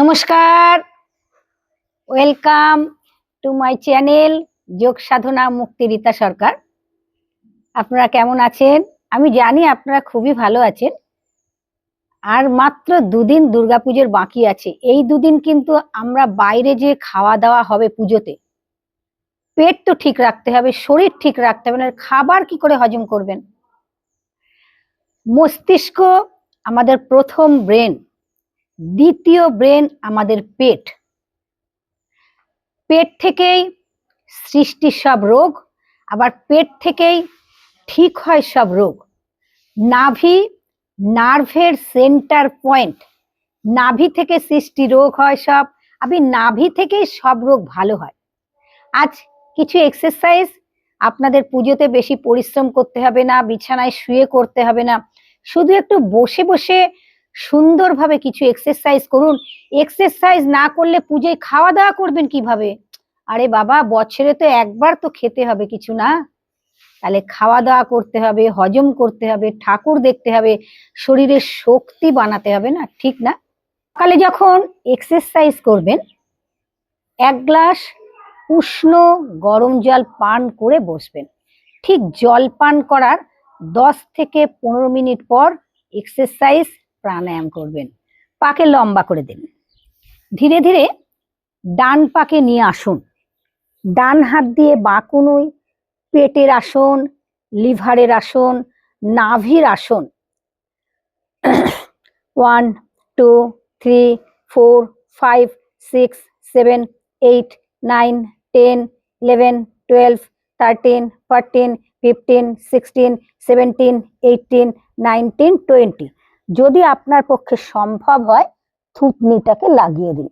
নমস্কার। Welcome to my channel যোগ সাধনা মুক্তি রীতা সরকার। আপনারা কেমন আছেন? আমি জানি আপনারা খুবই ভালো আছেন। আর মাত্র দুদিন দুর্গাপুজোর বাকি আছে। এই দুদিন কিন্তু আমরা বাইরে যে খাওয়া দাওয়া হবে পুজোতে, পেট তো ঠিক রাখতে হবে, শরীর ঠিক রাখতে হবে, না খাবার কি করে হজম করবেন? মস্তিষ্ক আমাদের প্রথম ব্রেন। দ্বিতীয় ব্রেন আমাদের পেট। পেট থেকেই সৃষ্টি সব রোগ, আবার পেট থেকেই ঠিক হয় সব রোগ। নাভি, নার্ভের সেন্টার পয়েন্ট। নাভি থেকে সৃষ্টি রোগ হয় সব আমি নাভি থেকেই সব রোগ ভালো হয়। আজ কিছু এক্সারসাইজ আপনাদের পুজোতে বেশি পরিশ্রম করতে হবে না, বিছানায় শুয়ে করতে হবে না। শুধু একটু বসে বসে সুন্দরভাবে কিছু এক্সারসাইজ করুন। এক্সারসাইজ না করলে পুজোয় খাওয়া দাওয়া করবেন কীভাবে? আরে বাবা, বছরে তো একবার তো খেতে হবে, কিছু না। তাহলে খাওয়া দাওয়া করতে হবে, হজম করতে হবে, ঠাকুর দেখতে হবে, শরীরের শক্তি বানাতে হবে না, ঠিক না? সকালে যখন এক্সারসাইজ করবেন, এক গ্লাস উষ্ণ গরম জল পান করে বসবেন। ঠিক জল পান করার দশ থেকে পনেরো মিনিট পর এক্সারসাইজ প্রাণায়াম করবেন। পাকে লম্বা করে দিন। ধীরে ধীরে ডান পাকে নিয়ে আসুন। ডান হাত দিয়ে বাঁকুনুই, পেটের আসন, লিভারের আসন, নাভির আসন। One, two, three, four, five, six, seven, eight, nine, ten, eleven, twelve, thirteen, fourteen, fifteen, sixteen, seventeen, eighteen, nineteen, twenty. যদি আপনার পক্ষে সম্ভব হয়, থুতনিটাকে লাগিয়ে দিন।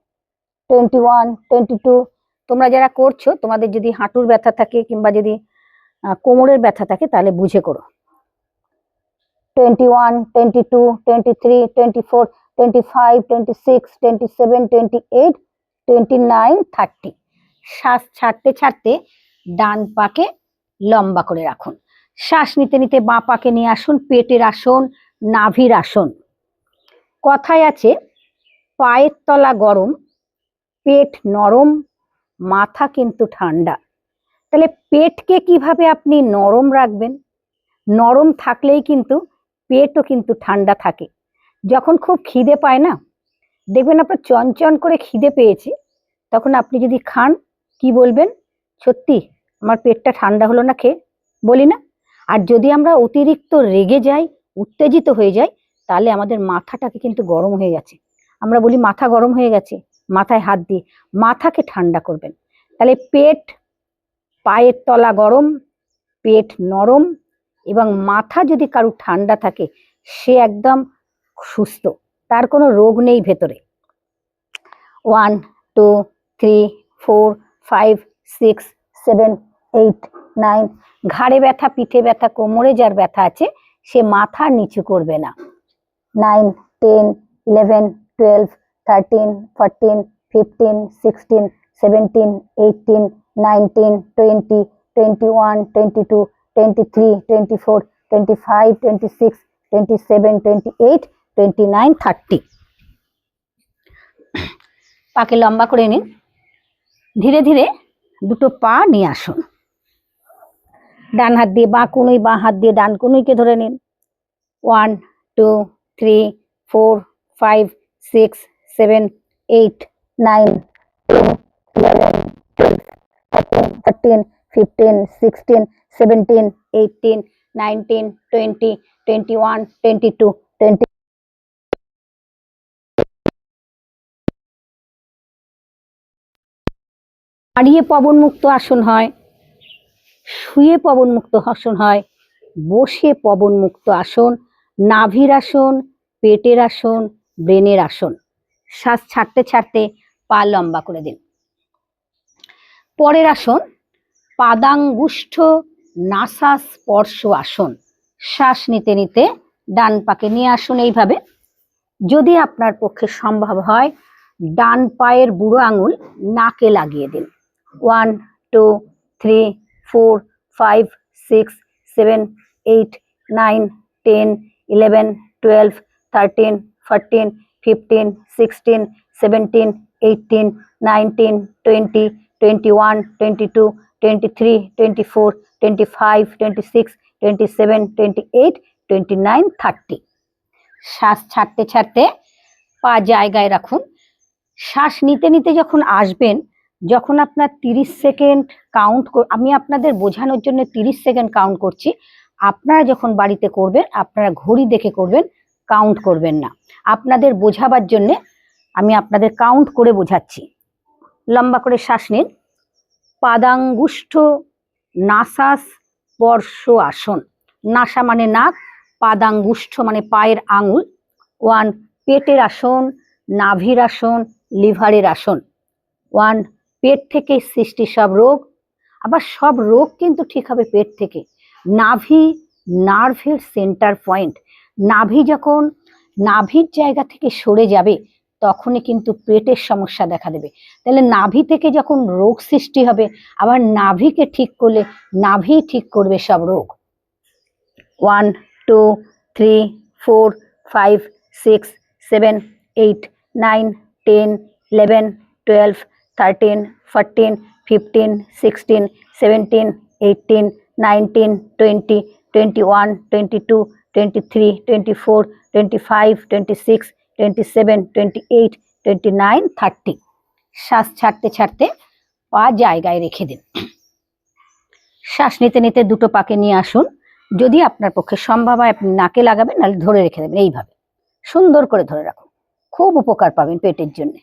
টোয়েন্টি ওয়ান টোয়েন্টি টু তোমরা যারা করছ, তোমাদের যদি হাঁটুর ব্যথা থাকে কিংবা যদি কোমরের ব্যথা থাকে, তাহলে বুঝে করো। Twenty one twenty two twenty three twenty four twenty five twenty six twenty seven twenty eight twenty nine thirty শ্বাস ছাড়তে ছাড়তে ডান পাকে লম্বা করে রাখুন। শ্বাস নিতে নিতে বাঁ পাকে নিয়ে আসুন, পেটের আসন নাভির আসন। কথায় আছে, পায়ের তলা গরম, পেট নরম, মাথা কিন্তু ঠান্ডা। তাহলে পেটকে কীভাবে আপনি নরম রাখবেন? নরম থাকলেই কিন্তু পেটও কিন্তু ঠান্ডা থাকে। যখন খুব খিদে পায় না, দেখবেন আপনার চঞ্চন করে খিদে পেয়েছে, তখন আপনি যদি খান, কি বলবেন? সত্যি, আমার পেটটা ঠান্ডা হলো না খেয়ে? বলি না। আর যদি আমরা অতিরিক্ত রেগে যাই উত্তেজিত হয়ে যাই তাহলে আমাদের মাথাটাকে কিন্তু গরম হয়ে গেছে। আমরা বলি, মাথা গরম হয়ে গেছে, মাথায় হাত দিয়ে। মাথাকে ঠান্ডা করবেন। তাহলে পেট, পায়ের তলা গরম, পেট নরম এবং মাথা যদি কারও ঠান্ডা থাকে, সে একদম সুস্থ, তার কোনো রোগ নেই ভেতরে। One, two, three, four, five, six, seven, eight, nine, ঘাড়ে ব্যথা, পিঠে ব্যথা, কোমরে যার ব্যথা আছে সে মাথা নিচু করবে না। Nine ten eleven twelve thirteen fourteen fifteen sixteen seventeen eighteen nineteen twenty twenty one twenty two twenty three twenty four twenty five twenty six twenty seven twenty eight twenty nine thirty পাকে লম্বা করে নিন। ধীরে ধীরে দুটো পা নিয়ে আসুন। ডান হাত দিয়ে বাঁ কুনুই বাঁ হাত দিয়ে ডান কুনুইকে ধরে নিন। One, two, three, four, five, six, seven, eight, nine eleven, twelve, thirteen fifteen, sixteen, seventeen eighteen nineteen, twenty twenty one twenty two twenty দাঁড়িয়ে পবনমুক্ত আসন হয়। শুয়ে পবনমুক্ত আসন হয়, বসে পবনমুক্ত আসন, নাভির আসন, পেটের আসন, ব্রেনের আসন। শ্বাস ছাড়তে ছাড়তে পা লম্বা করে দিন। পরের আসন, পাদাঙ্গুষ্ঠ নাসা স্পর্শ আসন। শ্বাস নিতে নিতে ডান পাকে নিয়ে আসুন এইভাবে। যদি আপনার পক্ষে সম্ভব হয়, ডান পায়ের বুড়ো আঙুল নাকে লাগিয়ে দিন। One, two, three four five six seven eight nine ten eleven twelve thirteen fourteen fifteen sixteen seventeen eighteen nineteen twenty twenty one twenty two twenty three twenty four twenty five twenty six twenty seven twenty eight twenty nine thirty শ্বাস ছাড়তে ছাড়তে পা জায়গায় রাখুন। শ্বাস নিতে নিতে যখন আসবেন যখন আপনার তিরিশ সেকেন্ড কাউন্ট আমি আপনাদের বোঝানোর জন্য তিরিশ সেকেন্ড কাউন্ট করছি, আপনারা যখন বাড়িতে করবেন, আপনারা ঘড়ি দেখে করবেন কাউন্ট করবেন না। আপনাদের বোঝাবার জন্য আমি আপনাদের কাউন্ট করে বোঝাচ্ছি। লম্বা করে শ্বাস নিন। পাদাঙ্গুষ্ঠ নাসাস স্পর্শ আসন। নাসা মানে নাক, পাদাঙ্গুষ্ঠ মানে পায়ের আঙুল। ওয়ান, পেটের আসন, নাভির আসন, লিভারের আসন। ওয়ান পেট থেকে সৃষ্টি সব রোগ, আবার সব রোগ কিন্তু ঠিক হবে পেট থেকে। নাভি, নার্ভের সেন্টার পয়েন্ট নাভি যখন নাভির জায়গা থেকে সরে যাবে, তখনই কিন্তু পেটের সমস্যা দেখা দেবে। তাহলে নাভি থেকে যখন রোগ সৃষ্টি হবে, আবার নাভিকে ঠিক করলে নাভি ঠিক করবে সব রোগ। One two three four five six seven eight nine ten eleven twelve thirteen fourteen fifteen sixteen seventeen eighteen nineteen twenty twenty one twenty two twenty three twenty four twenty five twenty six twenty seven twenty eight twenty nine thirty শ্বাস ছাড়তে ছাড়তে পা জায়গায় রেখে দিন। শ্বাস নিতে নিতে দুটো পাকে নিয়ে আসুন। যদি আপনার পক্ষে সম্ভব হয় আপনি নাকে লাগাবেন, নাহলে ধরে রেখে দেবেন এইভাবে। সুন্দর করে ধরে রাখুন। খুব উপকার পাবেন পেটের জন্য।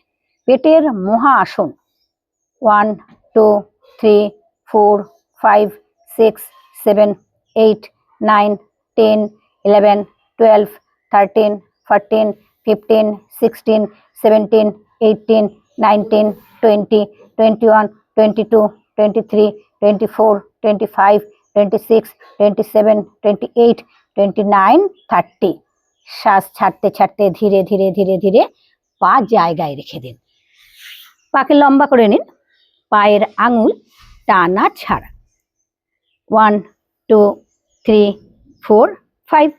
পেটের মহা আসন। One, two, three, four, five, six, seven, eight, nine, ten, eleven, twelve, thirteen, fourteen, fifteen, sixteen, seventeen, eighteen, nineteen, twenty twenty one, twenty two, twenty three, twenty four, twenty five, twenty six, twenty seven, twenty eight, twenty nine, thirty. শ্বাস ছাড়তে ছাড়তে ধীরে ধীরে ধীরে ধীরে পা জায়গায় রেখে দিন। পাকে লম্বা করে নিন। পায়ের আঙুল টানা ছাড়া। One two three four five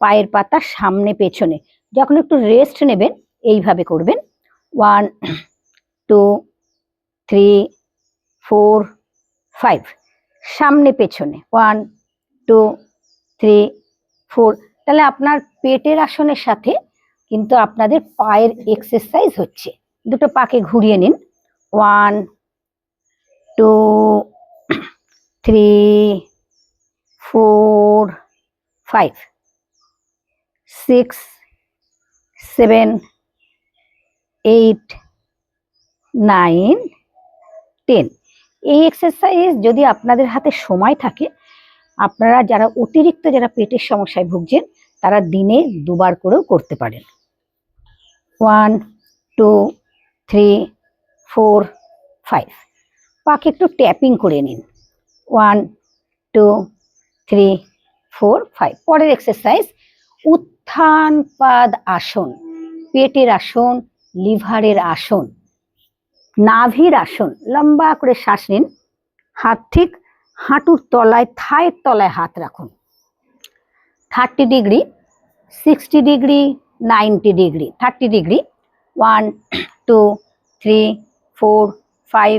পায়ের পাতা সামনে পেছনে। যখন একটু রেস্ট নেবেন, এইভাবে করবেন। One two three four five সামনে পেছনে। ওয়ান টু থ্রি ফোর তাহলে আপনার পেটের আসনের সাথে কিন্তু আপনাদের পায়ের এক্সারসাইজ হচ্ছে। দুটো পাকে ঘুরিয়ে নিন। One two, three, four, five, six, seven, eight, nine, ten. এই এক্সারসাইজ যদি আপনাদের হাতে সময় থাকে, আপনারা যারা অতিরিক্ত যারা পেটের সমস্যায় ভুগছেন, তারা দিনে দুবার করেও করতে পারেন। One, two, three, four, five. পাকে একটু ট্যাপিং করে নিন। One, two, three, four, five. পরের এক্সারসাইজ উত্থান পাদ আসন, পেটের আসন, লিভারের আসন, নাভির আসন, লম্বা করে শ্বাস নিন। হাত ঠিক হাঁটুর তলায়, থায়ের তলায় হাত রাখুন। Thirty degree, sixty degree, ninety degree. Thirty degree, one, two, three, four, five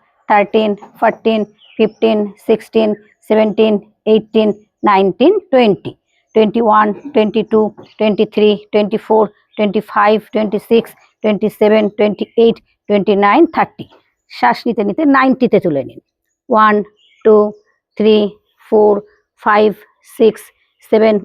thirteen fourteen fifteen sixteen seventeen eighteen nineteen twenty twenty one twenty two twenty three twenty four twenty five twenty six twenty seven twenty eight twenty nine thirty শ্বাস নিতে নিতে নাইনটিতে তুলে নিন। One two three four five six seven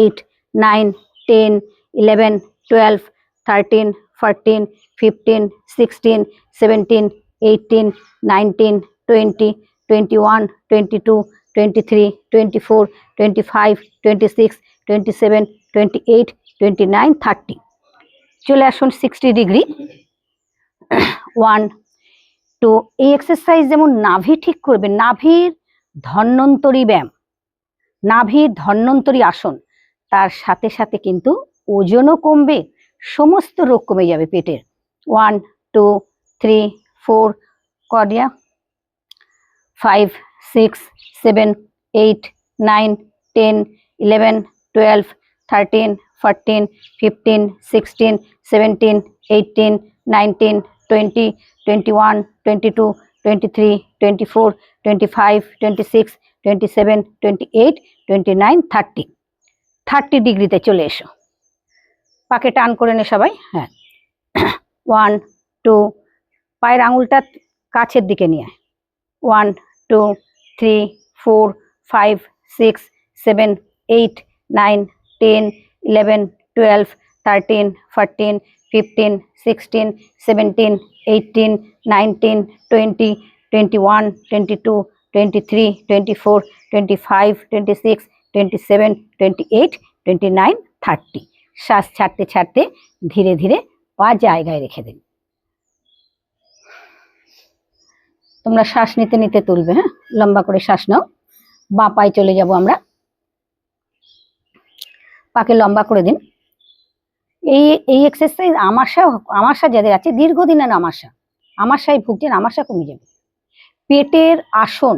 eight nine ten eleven twelve thirteen fourteen fifteen sixteen seventeen eighteen nineteen twenty twenty one twenty two twenty three twenty four twenty five twenty six twenty seven twenty eight twenty nine thirty চলে আসুন sixty degree one তো এই exercise যেমন নাভি ঠিক করবে, নাভির ধন্বন্তরী ব্যায়াম, নাভির ধন্বন্তরী আসন, তার সাথে সাথে কিন্তু ওজনও কমবে, সমস্ত রোগ কমে যাবে পেটের। ওয়ান টু থ্রি ফোর করিয়া five, six, seven, eight, nine, ten, eleven, twelve, thirteen, fourteen, fifteen, sixteen, seventeen, eighteen, nineteen, twenty twenty one, twenty two, twenty three, twenty four, twenty five, twenty six, twenty seven, twenty eight, twenty nine, thirty. Thirty ডিগ্রিতে চলে এসো। পাকে টান করে নে সবাই। হ্যাঁ। One, two পায়ের আঙুলটা কাছের দিকে নিয়ে one two three four five six seven eight nine ten eleven twelve thirteen fourteen fifteen sixteen seventeen eighteen nineteen twenty twenty one twenty two twenty three twenty four twenty five twenty six twenty seven twenty eight twenty nine thirty শ্বাস ছাড়তে ছাড়তে ধীরে ধীরে পা জায়গায় রেখে দিন। তোমরা শ্বাস নিতে নিতে তুলবে হ্যাঁ? লম্বা করে শ্বাস নাও। বাঁ পায়ে চলে যাব আমরা। পাকে লম্বা করে দিন। এই এই এক্সারসাইজ আমাশা আমাশা যাদের আছে, দীর্ঘদিনের আমাশা, আমাশায় ভুগছেন, আমাশা কমে যাবে। পেটের আসন,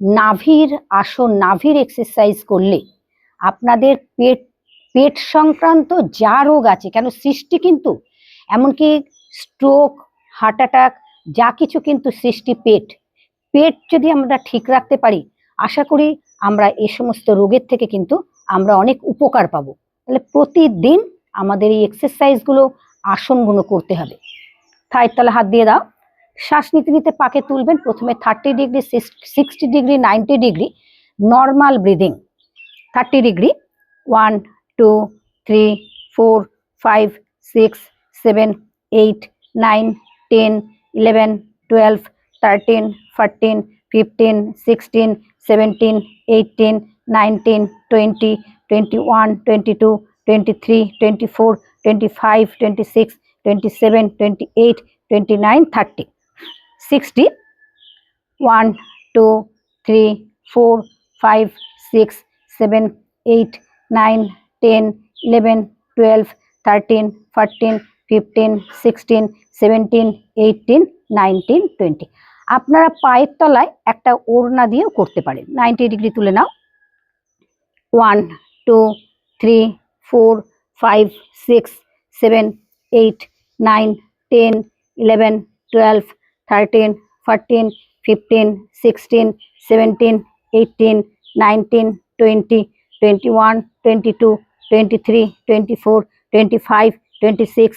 নাভির আসন, নাভির এক্সারসাইজ করলে আপনাদের পেট পেট সংক্রান্ত যা রোগ আছে, কেন সৃষ্টি কিন্তু, এমনকি স্ট্রোক হার্ট অ্যাটাক যা কিছু কিন্তু সৃষ্টি পেট। পেট যদি আমরা ঠিক রাখতে পারি, আশা করি আমরা এই সমস্ত রোগের থেকে কিন্তু আমরা অনেক উপকার পাবো। তাহলে প্রতিদিন আমাদের এই এক্সারসাইজগুলো আসনগুলো করতে হবে। থায়ের তলে হাত দিয়ে দাও। শ্বাস নিতে নিতে পাকে তুলবেন। প্রথমে thirty degree sixty degree ninety degree normal breathing thirty degree one two three four five six seven eight nine ten eleven twelve thirteen fourteen fifteen sixteen seventeen eighteen nineteen twenty twenty one twenty two twenty three twenty four twenty five twenty six twenty seven twenty eight twenty nine thirty sixty one two three four five six seven eight nine ten eleven twelve thirteen fourteen fifteen sixteen seventeen eighteen nineteen twenty আপনারা পায়ের তলায় একটা ওড়না দিয়েও করতে পারেন। Ninety degree তুলে নাও। One two three four five six seven eight nine ten eleven twelve thirteen fourteen fifteen sixteen seventeen eighteen nineteen twenty twenty one twenty two twenty three twenty four twenty five twenty six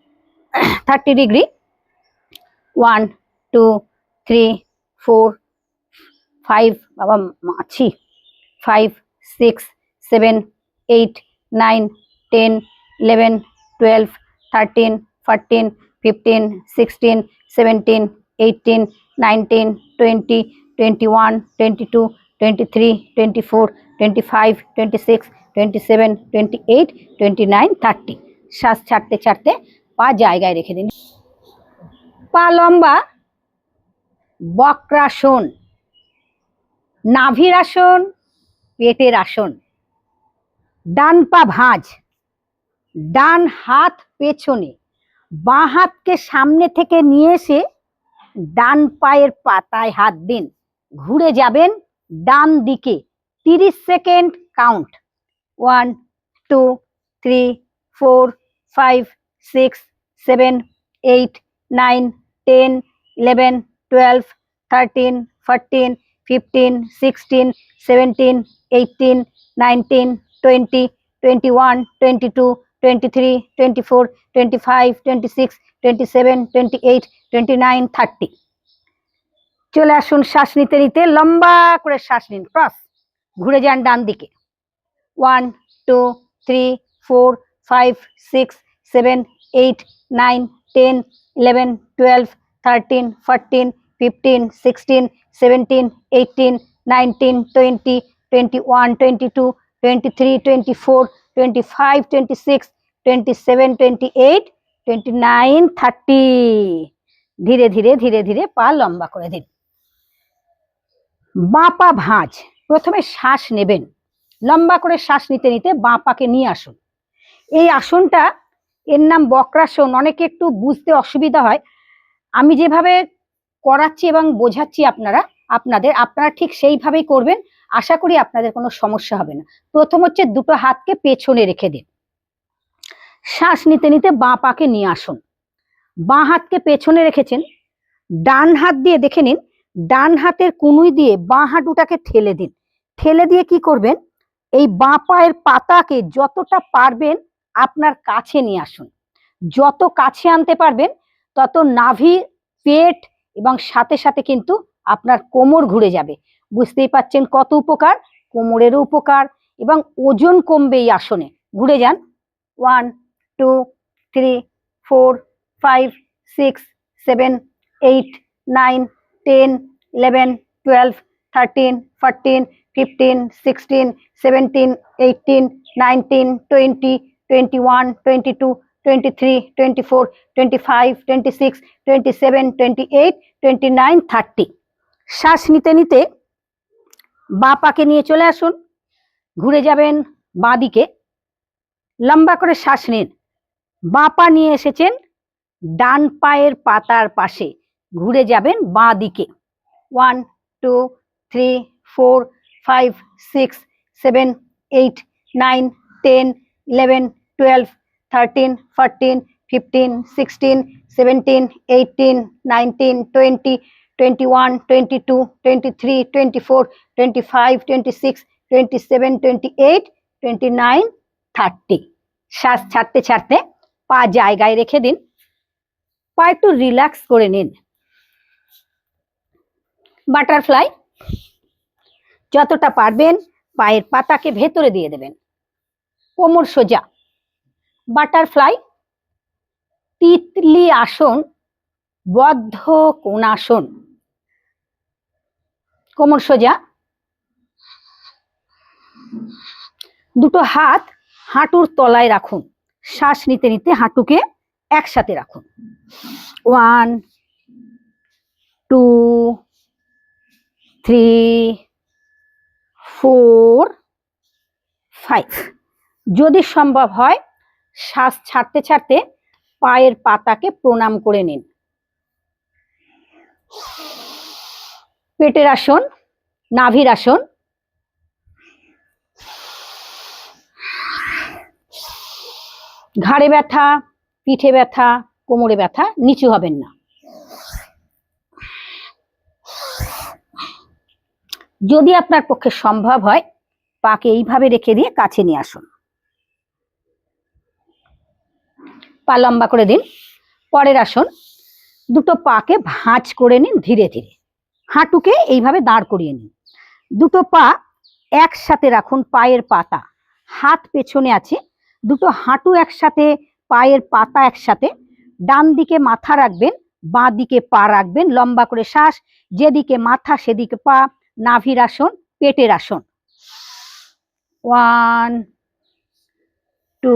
thirty degree one two three four five বাবা মাছি five six seven eight nine ten eleven twelve thirteen fourteen fifteen sixteen seventeen eighteen nineteen twenty twenty one twenty two twenty three twenty four twenty five twenty six twenty seven twenty eight twenty nine thirty শ্বাস ছাড়তে ছাড়তে পা জায়গায় রেখে দিন। পা লম্বা, বক্রাসন, নাভির আসন, পেটের আসন। ডান পা ভাঁজ, ডান হাত পেছনে, বাঁ হাতকে সামনে থেকে নিয়ে এসে ডান পায়ের পাতায় হাত দিন। ঘুরে যাবেন ডান দিকে। তিরিশ second count. One, two, three, four, five six, seven, eight, nine, ten, eleven, twelve, thirteen, fourteen, fifteen, sixteen, seventeen eighteen nineteen, twenty twenty one, twenty two, twenty three, twenty four, twenty five, twenty six, twenty seven, twenty eight, twenty nine, thirty. চলে আসুন শ্বাস নিতে নিতে, লম্বা করে শ্বাস নিন, cross. ঘুরে যান ডান দিকে। One, two, three, four, five, six seven, eight, nine, ten, eleven, twelve, thirteen, fourteen, fifteen, sixteen, seventeen, eighteen, nineteen, twenty twenty one, twenty two, twenty three, twenty four, twenty five, twenty six, twenty seven, twenty eight, twenty nine, thirty. ধীরে ধীরে ধীরে ধীরে পা লম্বা করে দিন। বাঁ পা ভাঁজ। প্রথমে শ্বাস নেবেন। লম্বা করে শ্বাস নিতে নিতে বাঁ পাকে নিয়ে আসুন। এই আসনটা এর নাম বক্রাসন অনেকে একটু বুঝতে অসুবিধা হয়। আমি যেভাবে করাচ্ছি এবং বোঝাচ্ছি আপনারা, আপনাদের, আপনারা ঠিক সেইভাবেই করবেন। আশা করি আপনাদের কোনো সমস্যা হবে না। প্রথম হচ্ছে দুটো হাতকে পেছনে রেখে দিন। শ্বাস নিতে নিতে বাঁ পাকে নিয়ে আসুন। বাঁ হাতকে পেছনে রেখেছেন। ডান হাত দিয়ে দেখে নিন। ডান হাতের কুনুই দিয়ে বাঁ হাঁটুটাকে ঠেলে দিন। ঠেলে দিয়ে কি করবেন? এই বাঁ পায়ের পাতাকে যতটা পারবেন আপনার কাছে নিয়ে আসুন। যত কাছে আনতে পারবেন, তত নাভি, পেট এবং সাথে সাথে কিন্তু আপনার কোমর ঘুরে যাবে। বুঝতেই পাচ্ছেন কত উপকার? কোমরেরও উপকার এবং ওজন কমবে এই আসনে। ঘুরে যান। One, two, three, four, five, six, seven, eight, nine, ten, eleven, twelve, thirteen, fourteen, fifteen, sixteen, seventeen, eighteen, nineteen, twenty twenty one twenty two twenty three twenty four twenty five twenty six twenty seven twenty eight twenty nine thirty শ্বাস নিতে নিতে বাঁ পাকে নিয়ে চলে আসুন। ঘুরে যাবেন বাঁ দিকে লম্বা করে শ্বাস নিন। বাঁ পা নিয়ে এসেছেন ডান পায়ের পাতার পাশে। ঘুরে যাবেন বাঁ দিকে one, two, three, four, five, six, seven, eight, nine, ten, eleven twelve thirteen fourteen fifteen sixteen seventeen eighteen nineteen twenty twenty one twenty two twenty three twenty four twenty five twenty six twenty seven twenty eight twenty nine thirty শ্বাস ছাড়তে ছাড়তে পা জায়গায় রেখে দিন। পা একটু relax করে নিন। বাটারফ্লাই যতটা পারবেন, পায়ের পাতাকে ভেতরে দিয়ে দেবেন। কোমর সোজা। বাটারফ্লাই, তিতলি আসন, বদ্ধ কোণাসন। কোমর সোজা। দুটো হাত হাঁটুর তলায় রাখুন। শ্বাস নিতে নিতে হাঁটুকে একসাথে রাখুন। One, two, three, four, five. যদি সম্ভব হয় শ্বাস ছাড়তে ছাড়তে পায়ের পাতাকে প্রণাম করে নিন। পেটের আসন, নাভির আসন। ঘাড়ে ব্যথা, পিঠে ব্যথা, কোমরে ব্যথা নিচু হবেন না। যদি আপনার পক্ষে সম্ভব হয়, পাকে এইভাবে রেখে দিয়ে কাছে নিয়ে আসুন। পা লম্বা করে দিন। পরের আসন, দুটো পাকে ভাঁজ করে নিন ধীরে ধীরে। হাঁটুকে এইভাবে দাঁড় করিয়ে নিন। দুটো পা একসাথে রাখুন পায়ের পাতা। হাত পেছনে আছে, দুটো হাঁটু একসাথে, পায়ের পাতা একসাথে। ডান দিকে মাথা রাখবেন, বাঁ দিকে পা রাখবেন, লম্বা করে শ্বাস, যেদিকে মাথা সেদিকে পা। নাভির আসন, পেটের আসন। One, two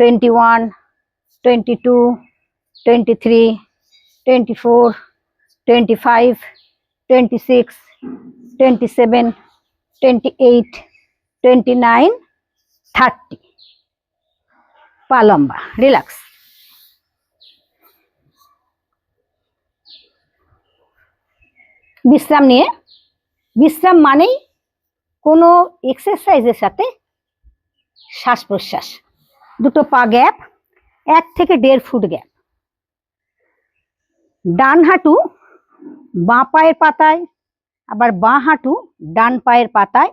Twenty one twenty two twenty three twenty four twenty five twenty six twenty seven twenty eight twenty nine thirty পা রিল্যাক্স বিশ্রাম নিয়ে, বিশ্রাম মানেই কোনো এক্সারসাইজের সাথে শ্বাস প্রশ্বাস। দুটো পা গ্যাপ, এক থেকে দেড় ফুট গ্যাপ। ডান হাঁটু বাঁ পায়ের পাতায়, আবার বাঁ হাঁটু ডান পায়ের পাতায়,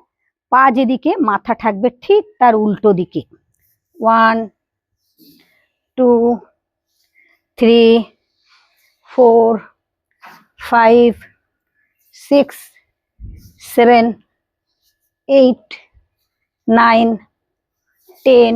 পা যেদিকে, মাথা থাকবে ঠিক তার উল্টো দিকে। One, two, three, four, five, six, seven, eight, nine, ten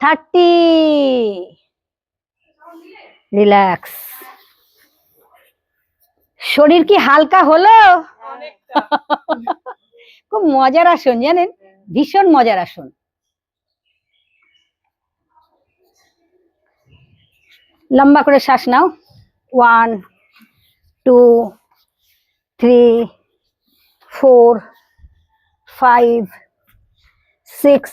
thirty. Relax শরীর কি হালকা হলো? খুব মজার আসন জানেন? ভীষণ মজার আসন। লম্বা করে শ্বাস নাও। One two three four five six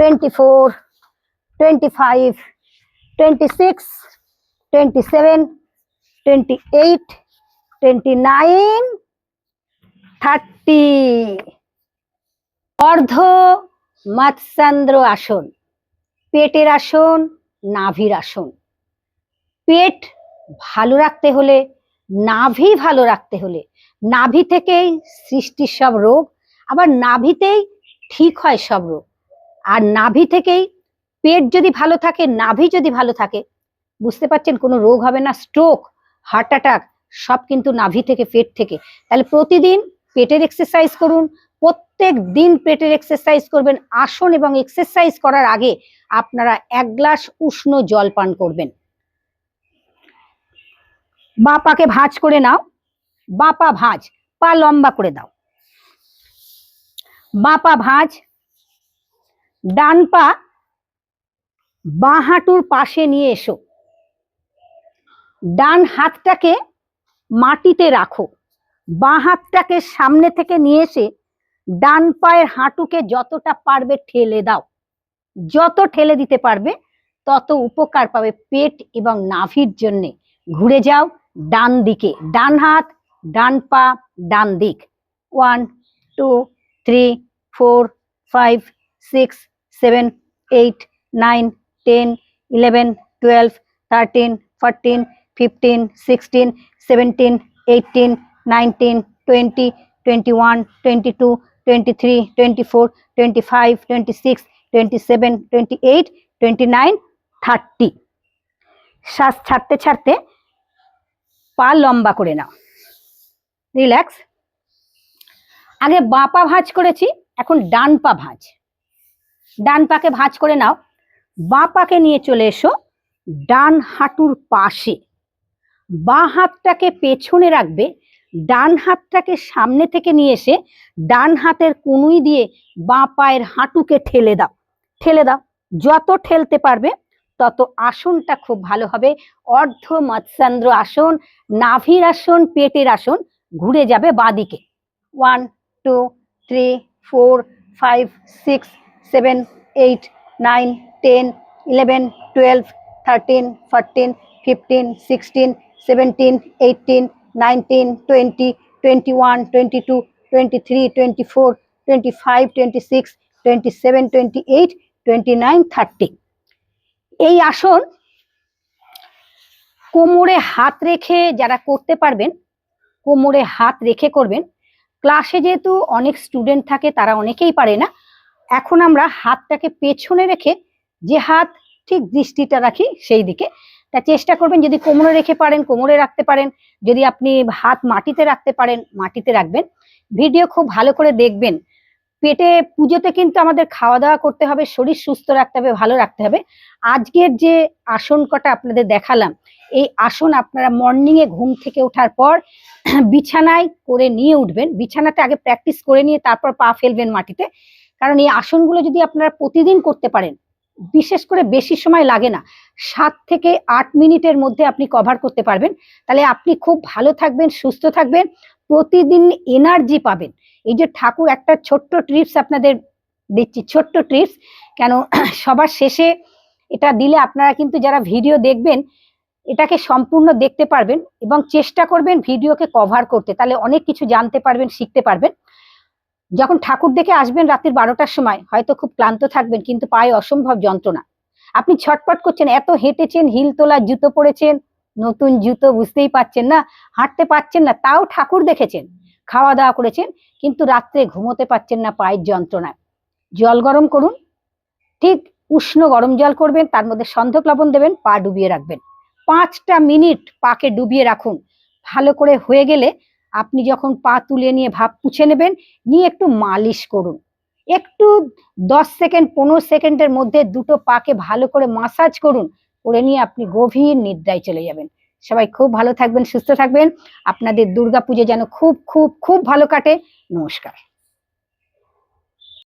twenty four twenty five twenty six twenty seven twenty eight twenty nine thirty অর্ধ মৎস্যান্দ্র আসন, পেটের আসন, নাভির আসন। পেট ভালো রাখতে হলে, নাভি ভালো রাখতে হলে, নাভি থেকেই সৃষ্টির সব রোগ, আবার নাভিতেই ঠিক হয় সব রোগ। আর নাভি থেকেই পেট যদি ভালো থাকে, নাভি যদি ভালো থাকে, বুঝতে পারছেন কোনো রোগ হবে না স্ট্রোক হার্ট অ্যাটাক সব কিন্তু নাভি থেকে, পেট থেকে। তাহলে প্রতিদিন পেটের এক্সারসাইজ করুন, প্রত্যেক দিন পেটের এক্সারসাইজ করবেন, আসন এবং এক্সারসাইজ করার আগে আপনারা এক গ্লাস উষ্ণ জল পান করবেন। বা পাকে ভাঁজ করে নাও বা পা ভাঁজ, পা লম্বা করে দাও। বা পা ভাঁজ ডান পা বাঁ হাঁটুর পাশে নিয়ে এসো। ডান হাতটাকে মাটিতে রাখো। বাঁ হাতটাকে সামনে থেকে নিয়ে এসে ডান পায়ের হাঁটুকে যতটা পারবে ঠেলে দাও। যত ঠেলে দিতে পারবে, তত উপকার পাবে পেট এবং নাভির জন্যে। ঘুরে যাও ডান দিকে। ডান হাত, ডান পা, ডান দিক। One, two, three, four, five six, seven, eight, nine, ten, eleven, twelve, thirteen, fourteen, fifteen, sixteen, seventeen eighteen nineteen, twenty twenty one, twenty two, twenty three, twenty four, twenty five, twenty six, twenty seven, twenty eight, twenty nine, thirty. শ্বাস ছাড়তে ছাড়তে পা লম্বা করে নাও। Relax. আগে বাঁ পা ভাঁজ করেছি, এখন ডান পা ভাঁজ। ডান পাকে ভাঁজ করে নাও। বাঁ পাকে নিয়ে চলে এসো ডান হাঁটুর পাশে। বাঁ হাতটাকে পেছনে রাখবে, ডান হাতটাকে সামনে থেকে নিয়ে এসে ডান হাতের কুনুই দিয়ে বাঁ পায়ের হাঁটুকে ঠেলে দাও। ঠেলে দাও, যত ঠেলতে পারবে তত আসনটা খুব ভালো হবে। অর্ধ মৎস্যান্দ্র আসন, নাভির আসন, পেটের আসন ঘুরে যাবে বাদিকে one two three four five six seven, eight, nine, ten, eleven, twelve, thirteen, fourteen, fifteen, sixteen, seventeen eighteen nineteen, twenty twenty one, twenty two, twenty three, twenty four, twenty five, twenty six, twenty seven, twenty eight, twenty nine, thirty. এই আসন কোমরে হাত রেখে যারা করতে পারবেন, কোমরে হাত রেখে করবেন। ক্লাসে যেহেতু অনেক স্টুডেন্ট থাকে, তারা অনেকেই পারে না। এখন আমরা হাতটাকে পেছনে রেখে যে হাত ঠিক দৃষ্টিটা রাখি সেই দিকে। তা চেষ্টা করবেন যদি কোমরে রেখে পারেন, কোমরে রাখতে পারেন, যদি আপনি হাত মাটিতে রাখতে পারেন, মাটিতে রাখবেন। ভিডিও খুব ভালো করে দেখবেন। পেটে, পুজোতে কিন্তু আমাদের খাওয়া দাওয়া করতে হবে, শরীর সুস্থ রাখতে হবে, ভালো রাখতে হবে। আজকের যে আসন কটা আপনাদের দেখালাম, এই আসন আপনারা মর্নিং এ ঘুম থেকে ওঠার পর বিছানায় করে নিয়ে উঠবেন। বিছানাতে আগে প্র্যাকটিস করে নিয়ে তারপর পা ফেলবেন মাটিতে। কারণ এই আসনগুলো যদি আপনারা প্রতিদিন করতে পারেন, বিশেষ করে বেশি সময় লাগে না, সাত থেকে আট মিনিটের মধ্যে আপনি কভার করতে পারবেন। তাহলে আপনি খুব ভালো থাকবেন, সুস্থ থাকবেন, প্রতিদিন এনার্জি পাবেন। এই যে ঠাকুর, একটা ছোট্ট ট্রিপস আপনাদের দিচ্ছি, ছোট্ট ট্রিপস কেন সবার শেষে এটা দিলে আপনারা কিন্তু যারা ভিডিও দেখবেন, এটাকে সম্পূর্ণ দেখতে পারবেন এবং চেষ্টা করবেন ভিডিওকে কভার করতে। তাহলে অনেক কিছু জানতে পারবেন, শিখতে পারবেন। যখন ঠাকুর দেখে আসবেন রাত্রির বারোটার সময়, হয়তো খুব ক্লান্ত থাকবেন, কিন্তু পায়ে অসম্ভব যন্ত্রণা। আপনি ছটপট করছেন, এত হেঁটেছেন, হিল তোলা জুতো পরেছেন নতুন জুতো বুঝতেই পাচ্ছেন না, হাঁটতে পাচ্ছেন না, তাও ঠাকুর দেখেছেন, খাওয়া দাওয়া করেছেন, কিন্তু রাত্রে ঘুমোতে পাচ্ছেন না পায়ের যন্ত্রণায়। জল গরম করুন, ঠিক উষ্ণ গরম জল করবেন, তার মধ্যে সন্ধক লবণ দেবেন, পা ডুবিয়ে রাখবেন। পাঁচটা মিনিট পাকে ডুবিয়ে রাখুন, ভালো করে হয়ে গেলে আপনি যখন পা তুলে নিয়ে ভাব পুছে নেবেন, নিয়ে একটু মালিশ করুন। একটু দশ সেকেন্ড, পনেরো সেকেন্ডের মধ্যে দুটো পাকে ভালো করে মাসাজ করুন, করে নিয়ে আপনি গভীর নিদ্রায় চলে যাবেন। সবাই খুব ভালো থাকবেন, সুস্থ থাকবেন। আপনাদের দুর্গাপুজো যেন খুব খুব খুব ভালো কাটে। নমস্কার।